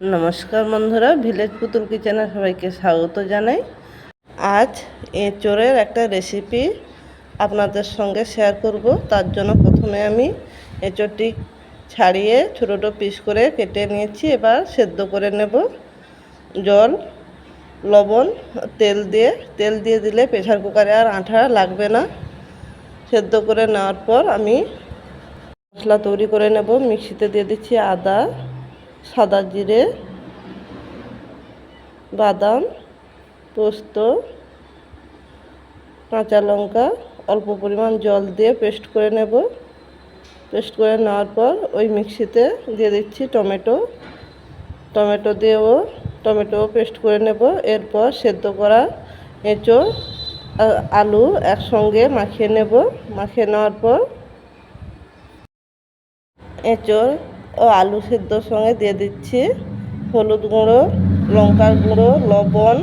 নমস্কার বন্ধুরা ভিলেজ পুতুল কিচেনে সবাইকে স্বাগত জানাই। আজ এঁচোড়ের একটা রেসিপি আপনাদের সঙ্গে শেয়ার করব। তার জন্য প্রথমে আমি এঁচোড়টি ছাড়িয়ে ছোটো ছোটো পিস করে কেটে নিয়েছি। এবার সেদ্ধ করে নেব। জল, লবণ, তেল দিয়ে তেল দিয়ে দিলে প্রেশার কুকারে আর আঠা লাগবে না। সেদ্ধ করে নেওয়ার পর আমি মশলা তৈরি করে নেব। মিক্সিতে দিয়ে দিচ্ছি আদা সাদা জিরে বাদাম, পোস্ত, কাঁচা লঙ্কা, অল্প পরিমাণ জল দিয়ে পেস্ট করে নেব। পেস্ট করে নেওয়ার পর ওই মিক্সিতে দিয়ে দিচ্ছি টমেটো। টমেটো দিয়েও টমেটো পেস্ট করে নেব। এরপর সেদ্ধ করা এঁচো আলু একসঙ্গে মাখিয়ে নেব। মাখিয়ে নেওয়ার পর এঁচোড় ও আলু সেদ্ধর সঙ্গে দিয়ে দিচ্ছি। হলুদ গুঁড়ো, লঙ্কার গুঁড়ো, লবণ,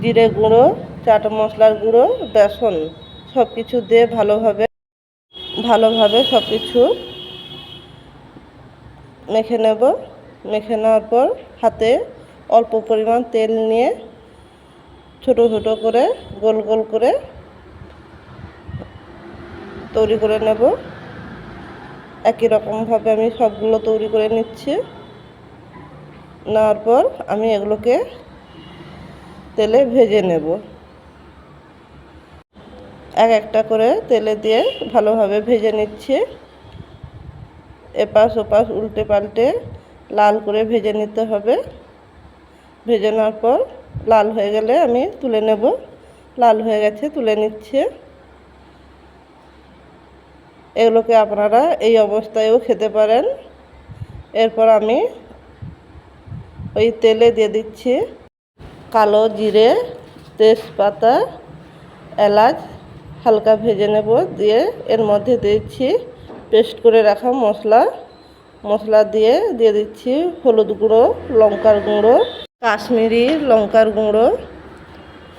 জিরে গুঁড়ো, চাট মশলার গুঁড়ো, বেসন সব কিছু দিয়ে ভালোভাবে ভালোভাবে সব কিছু মেখে নেব। মেখে নেওয়ার পর হাতে অল্প পরিমাণ তেল নিয়ে ছোট ছোট করে, গোল গোল করে তৈরি করে নেব। একই রকমভাবে আমি সবগুলো তৈরি করে নিচ্ছি। নেওয়ার পর আমি এগুলোকে তেলে ভেজে নেব। এক একটা করে তেলে দিয়ে ভালোভাবে ভেজে নিচ্ছি। এপাশ ওপাশ উল্টে পাল্টে লাল করে ভেজে নিতে হবে। ভেজে নেওয়ার পর লাল হয়ে গেলে আমি তুলে নেব। লাল হয়ে গেছে, তুলে নিচ্ছে। এগুলোকে আপনারা এই অবস্থায়ও খেতে পারেন। এরপর আমি ওই তেলে দিয়ে দিচ্ছি কালো জিরে, তেজপাতা, এলাচ, হালকা ভেজে নেব। দিয়ে এর মধ্যে দিচ্ছি পেস্ট করে রাখা মশলা। মশলা দিয়ে দিয়ে দিচ্ছি হলুদ গুঁড়ো, লঙ্কার গুঁড়ো, কাশ্মীরি লঙ্কার গুঁড়ো।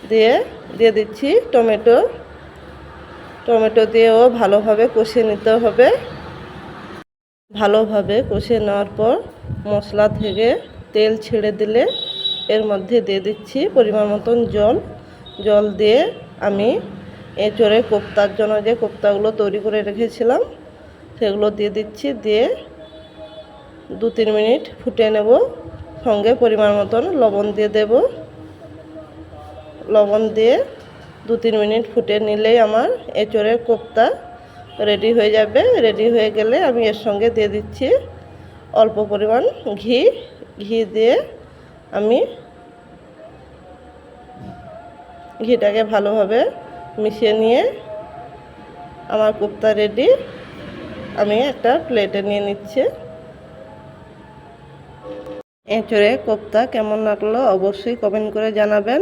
দিয়ে দিয়ে দিচ্ছি টমেটো। টমেটো দিয়েও ভালোভাবে কষিয়ে নিতে হবে। ভালোভাবে কষিয়ে নেওয়ার পর মশলা থেকে তেল ছেড়ে দিলে এর মধ্যে দিয়ে দিচ্ছি পরিমাণ মতন জল। জল দিয়ে আমি এঁচড়ে কোপ্তার জন্য যে কোপ্তাগুলো তৈরি করে রেখেছিলাম, সেগুলো দিয়ে দিচ্ছি। দিয়ে দু তিন মিনিট ফুটে নেব। সঙ্গে পরিমাণ মতন লবণ দিয়ে দেব। লবণ দিয়ে দু তিন মিনিট ফুটে নিলেই আমার এঁচড়ের কোপ্তা রেডি হয়ে যাবে। রেডি হয়ে গেলে আমি এর সঙ্গে দিয়ে দিচ্ছি অল্প পরিমাণ ঘি। ঘি দিয়ে আমি ঘিটাকে ভালোভাবে মিশিয়ে নিয়ে আমার কোপ্তা রেডি। আমি একটা প্লেটে নিয়ে নিচ্ছি। এঁচড়ে কোপ্তা কেমন লাগল অবশ্যই কমেন্ট করে জানাবেন।